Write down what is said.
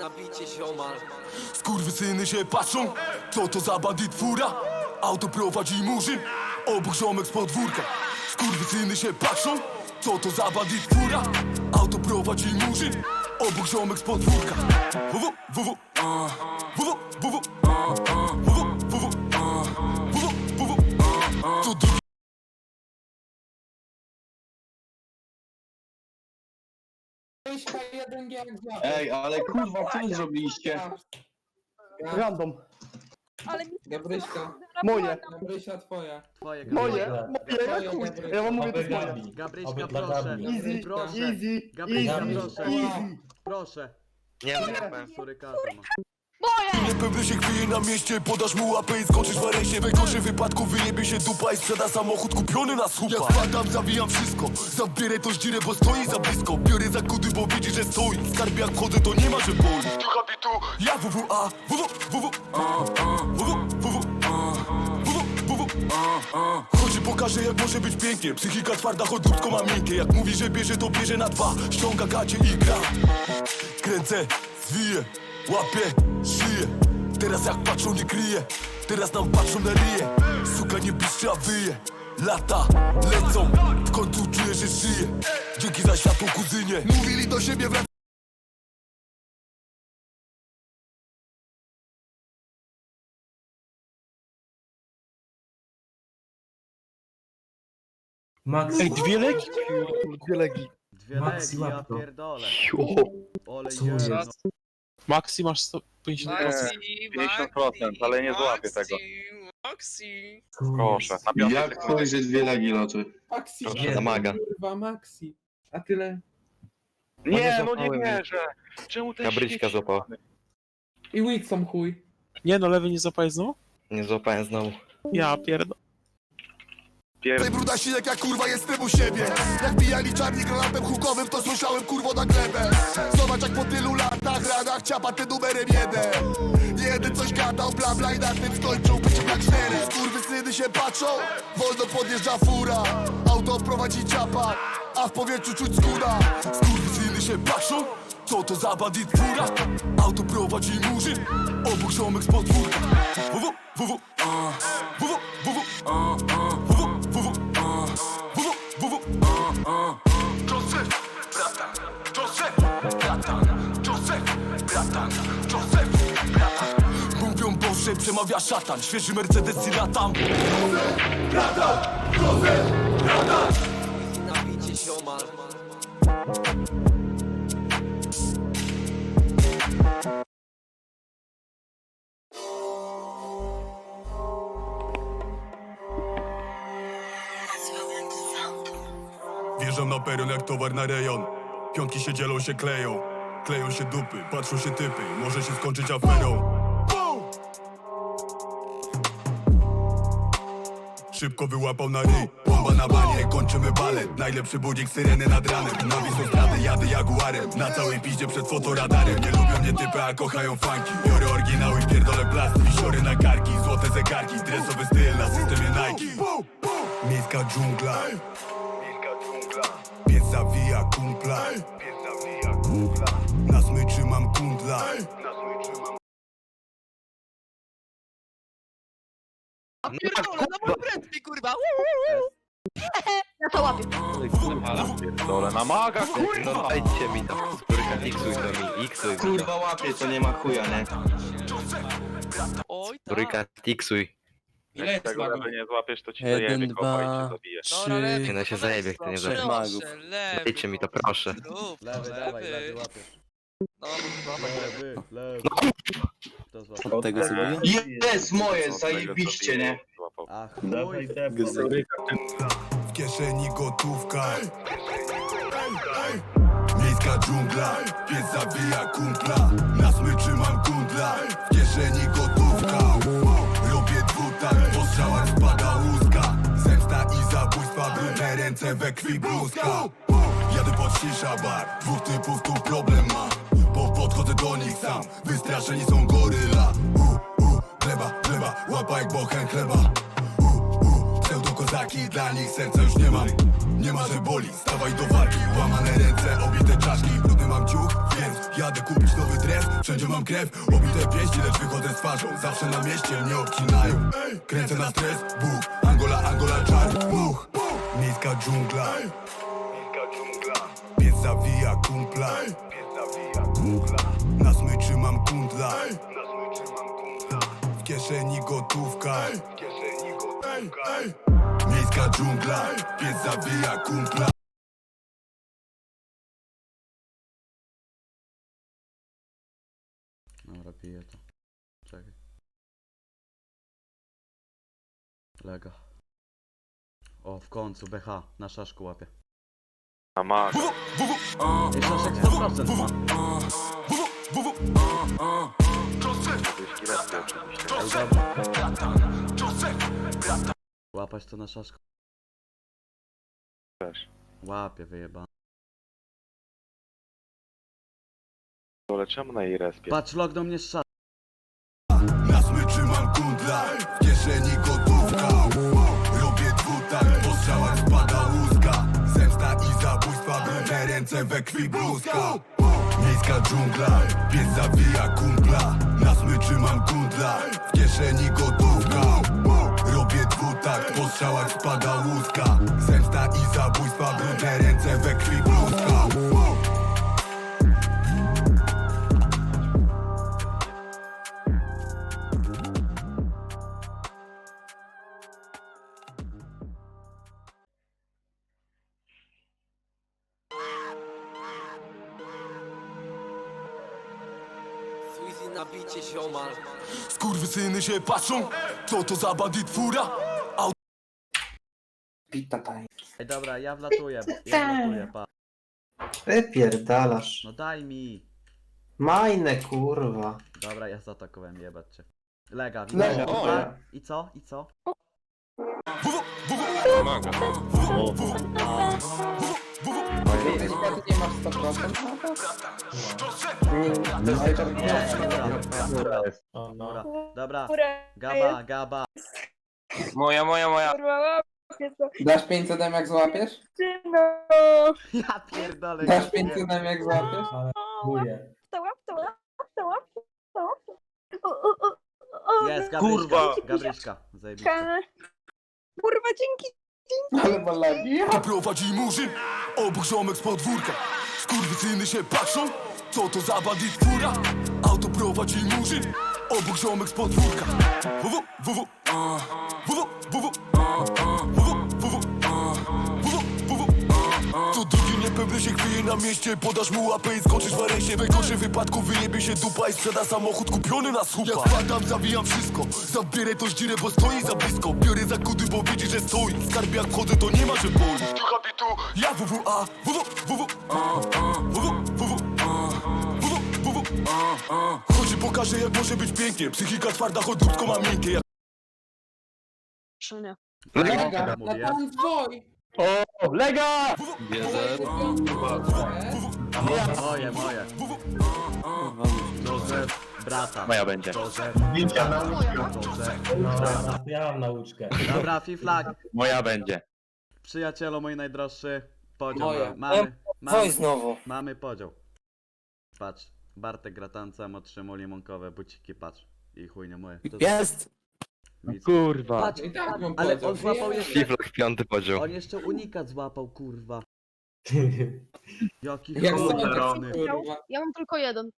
nabicie ziomal Skurwysyny się patrzą, co to za bandit fura? Auto prowadzi murzyn, obok ziomek z podwórka Skurwysyny się patrzą, co to za bandit fura? Auto prowadzi murzyn, obok ziomek z podwórka jeden gang za. Ej, ale kurwa, co wy zrobiliście? Random. Ale mi Gabryśka, Moje. Gabrysia twoja. Twoje Moje. Gabryśka. Moje, jak chuj. Ja wam mówię, to jest moje. Gabryśka, proszę. Easy, Proszę. easy, Gabryśka, easy, proszę. easy. Proszę. Nie, nie, nie. Surykata ma. Niepewny się chwieje na mieście Podasz mu łapę i skoczysz w areszcie. W gorszym wypadku wyjebie się dupa I sprzeda samochód kupiony na słupa. Jak wpadam, zawijam wszystko. Zabierę to zdzirę, bo stoi za blisko. Biorę za kudy, bo widzi, że stoi. Skarb jak wchodzę, to nie ma, że boli. Tu habitu, ja WWA WW, WW, WW, WW, WW, WW, a, a. Chodź i pokażę jak może być pięknie. Psychika twarda, choć dupko ma miękkie. Jak mówi, że bierze, to bierze na dwa. Ściąga gacie i gra. Kręcę, zwiję, łapię, szyję Teraz jak patrzą nie kryje Teraz nam patrzą na ryje Suka nie piszczy, a wyje Lata lecą W końcu czuję, że żyję Dzięki za światło kuzynie Mówili do siebie wrac Max, Ej, dwie leki? Dwie legi. Dwie Maxi legi, ja pierdolę. Ole Co jest. jest? Maxi masz 150%. 50%, ale nie złapię tego. Maxi. Proszę, na piątej Jak że dwie legi loczy? Maxi, Proszę, zamaga. kurwa, Maxi. A tyle. Nie, no nie wierzę. Czemu ten Gabryśka śmieci- złapał. I Whitson chuj. Nie no, lewy nie zapałeś znowu? Nie złapałem znowu. Ja pierdol. Tej brudasinek jak kurwa jestem u siebie. Jak bijali czarni granatem hukowym To słyszałem kurwo na glebę. Zobacz jak po tylu latach radach Ciapa ty numerem jeden. Jeden coś gadał bla bla i na tym skończył byciem jak cztery. Skurwysyny się patrzą Wolno podjeżdża fura. Auto prowadzi ciapa A w powietrzu czuć skuda Skurwysyny się patrzą co to za bandit fura? Auto prowadzi murzyn Obok ziomek z podwórka Joseph, bratan Joseph, bratan Joseph, Joseph, przemawia szatan Świeży Mercedes i latam. Bratan, Joseph, bratan Wjeżdżam na peron jak towar na rejon. Piątki się dzielą, się kleją. Kleją się dupy, patrzą się typy. Może się skończyć aferą. Szybko wyłapał na ryj. Bomba na banie, kończymy balet Najlepszy budzik, syreny nad ranem. Na wisą straty jadę jaguarem. Na całej piździe przed fotoradarem. Nie lubią mnie typy, a kochają funki Biorę oryginały, pierdolę plast. Wisiory na karki, złote zegarki. Dresowy styl na systemie Nike. Miejska dżungla Pies zawija kumpla Na smyczy mam kundla Pierdolę, no mój prędki, kurwa! Ja to łapię. Dole na maga, No dajcie mi to. Skórka, iksuj to mi, iksuj. Kurwa łapie, to nie ma chuja, nie? Oj, tak. Skórka, iksuj. Ile jest tego magów? lewy nie złapiesz, to ci Jeden, zajebie kopa i dwa, cię zabije. Dobra, lewy, Nie no się zajebie, jak to nie proszę, magów. Lewy, Dajcie mi to, proszę. Rób, Lewy, dawaj, lewy lewy. łapiesz. No, lewy. Lewy, lewy. To złapał. Od tego sobie? Jest moje, zajebiście, nie? złapał. A chuj. W kieszeni gotówka Miejska dżungla Pies zabija kumpla Na smyczy mam kundla W kieszeni gotówka ręce we krwi bluzka Jadę pod shisha bar Dwóch typów tu problem ma. Bo podchodzę do nich sam Wystraszeni są goryla. U, u, Gleba, gleba, łapa jak bochen chleba. U, u, Pseudo kozaki, dla nich serca już nie mam. Nie ma, że boli, stawaj do walki. Łamane ręce, obite czaszki Brudny mam ciuch, więc jadę kupić nowy dres. Wszędzie mam krew, obite pięści Lecz wychodzę z twarzą, zawsze na mieście Mnie obcinają, kręcę na stres. Bóg, Angola, Angola, czar. Much, miejska dżungla. Pies zawija kumpla. Na smyczy mam kundla. W kieszeni gotówka. Miejska dżungla. Pies zawija kumpla. Dobra, piję to. Czekaj. Lega. O, w końcu BH na szaszku łapie. A masz. Ej, szaszek 100% ma. Ej, dobra. Łapać to na szaszku. Też. Łapie, wyjeba. Ale czemu na jej respie? Patrz, lognął mnie z szaszku. Ręce we krwi bluzka Miejska dżungla Pies zawija kumpla. Na smyczy mam kundla W kieszeni gotówka. Robię dwutakt Po strzałach spada łuska. Zemsta i zabójstwa Brudne ręce we krwi bluzka Sweezy nabicie ziomal Skurwysyny się patrzą Co to za bandit fura? Ej, dobra, ja wlatuję, ja wlatuję, pa. Wypierdalasz. No daj mi. Majne kurwa. Dobra, ja zaatakowałem, jebać cię. Lega, Lega, widzisz? o. Dobra. I co? I co? Ty nie masz 100%? Nie, dobra. Dobra, dobra. Gaba, gaba. Moja, moja, moja. Dasz 500 jak złapiesz? Ja pierdolę. Dasz ja 500 jak złapiesz? To łap, to łap, to łap, to łap. O, o, o, o, Jest, Gabryśka. Kurwa. Gabryśka, zajebiście. Kurwa, dzięki. Ale balagi. Prowadzi murzyn, obok ziomek z podwórka Skurwysyny się patrzą, co to za bandit fura? Auto prowadzi murzyn, obok ziomek z podwórka WW, WW, a, WW, WW, a, Niepewny się chwieje na mieście Podasz mu łapę i skoczysz w aresie W najgorszym wypadku wyjebie się dupa i sprzeda samochód kupiony na słupa Jak wpadam, zawijam wszystko Zabierę to zdzirę, bo stoi za blisko Biorę za kudy, bo widzi, że stoi Skarb jak wchodzę, to nie ma, że boli Tu habitu, ja WWA WW, WW. Chodź i pokażę, jak może być pięknie Psychika twarda, choć dupko ma miękkie Jak Szynia. Lega, na mówię. pan zwoj. O, lega! Moje, moje. Józef, brata. Moja będzie. Józef, Wincia na Józef, brata. Ja mam nauczkę. Dobra, Fiflak. Moja będzie. Przyjacielu mój najdroższy. Podział. Moje. Mamy, mamy, znowu mamy podział. Patrz. Bartek gratancem otrzymał limonkowe buciki, patrz. I chuj nie moje. To Jest nic. Kurwa. Patrz, I tak mam ale on złapał jeszcze... Fiflak piąty podział. On jeszcze unikat złapał, kurwa. Jaki Jak kurwa. Ja mam tylko jeden.